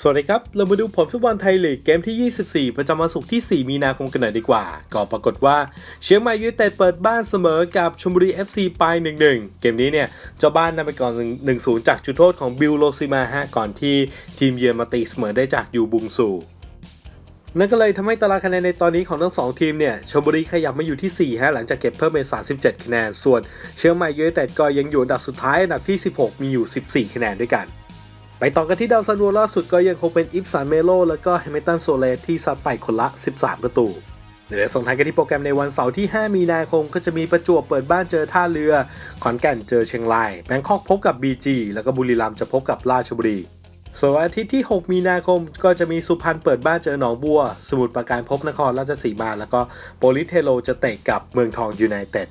สวัสดีครับ เรามาดูผลฟุตบอลไทยลีกเกมที่ 24 ประจำวันศุกร์ที่ 4 มีนาคมกันหน่อยดีกว่า ก็ปรากฏว่าเชียงใหม่ยูไนเต็ดเปิดบ้านเสมอกับชลบุรี FC ไป 1-1 เกมนี้เนี่ยเจ้าบ้านนำไปก่อน 1-0 จากจุดโทษของบิลโลซิมาฮะก่อนที่ทีมเยือนมาตีเสมอได้จากยูบุงซูนั่นก็เลยทำให้ตารางคะแนนในตอนนี้ของทั้งสองทีมเนี่ยชลบุรีขยับมาอยู่ที่ 4 ฮะ หลังจากเก็บเพิ่มเป็น37 คะแนน ส่วนเชียงใหม่ยูไนเต็ดก็ยังอยู่อันดับสุดท้ายอันดับที่ 16 มีอยู่ 14 คะแนนด้วยกัน ไปต่อกันที่ดาวซันโวล่าสุดก็ยังคงเป็นอิฟซานเมโลแล้วก็แฮมิลตันโซเลสที่ซัดไปคนละ 13 ประตูเดี๋ยวส่งท้ายกันที่โปรแกรมในวันเสาร์ที่ 5 มีนาคม ก็จะมีประจวบเปิดบ้านเจอท่าเรือ ขอนแก่นเจอเชียงราย แบงคอกพบกับ BG แล้วก็บุรีรัมย์จะพบกับราชบุรี ส่วนวันอาทิตย์ที่ 6 มีนาคมก็จะมีสุพรรณเปิดบ้านเจอหนองบัว สมุทรปราการพบนครราชสีมา แล้วก็โปลิสเทโลจะเตะกับเมืองทองยูไนเต็ด